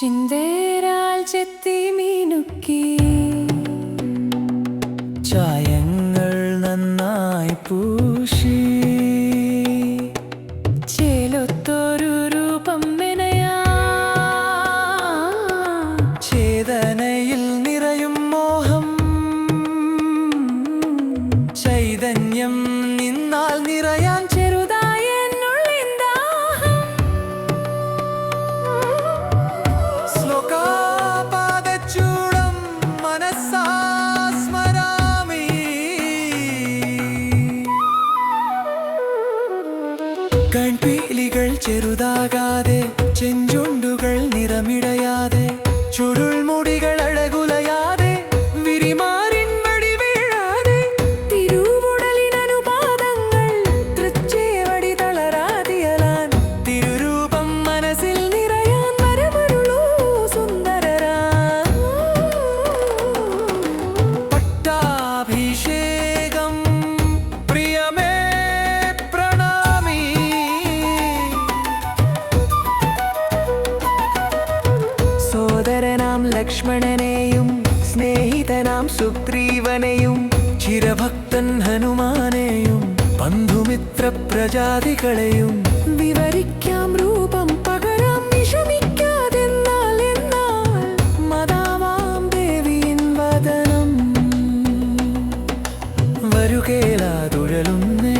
ചിന്തേരാൽ ചെത്തി മിനുക്കി. ചായങ്ങൾ നന്നായി പൂശി. കൺപീലികൾ ചെറുതാകാതെ ചെഞ്ചുണ്ടുകൾ നിറമിടയാതെ ചുരുൾമുടികൾ അഴകുലയാതെ വിരിമാറിൻ വടി വീഴാതെ തിരുവുടലിനനുപാതങ്ങൾ തൃച്ചേവടി തളരാതിയലാൻ തിരുരൂപം മനസ്സിൽ നിറയാൻ വരമരുളൂ സുന്ദരരാ. പട്ടാഭിഷേകം സോദരനാം ലക്ഷ്മണനെയും സ്നേഹിതനാം സുഗ്രീവനെയും ചിരഭക്തൻ ഹനുമാനെയും ബന്ധുമിത്ര പ്രജാതികളെയും വിവരിക്കാം രൂപം പകരാം വിഷമിക്കാതെന്നാൽ എന്നാൽ മതാവാം ദേവിയിൻ വദനം. വരുകേലാതുഴലുന്നേൻ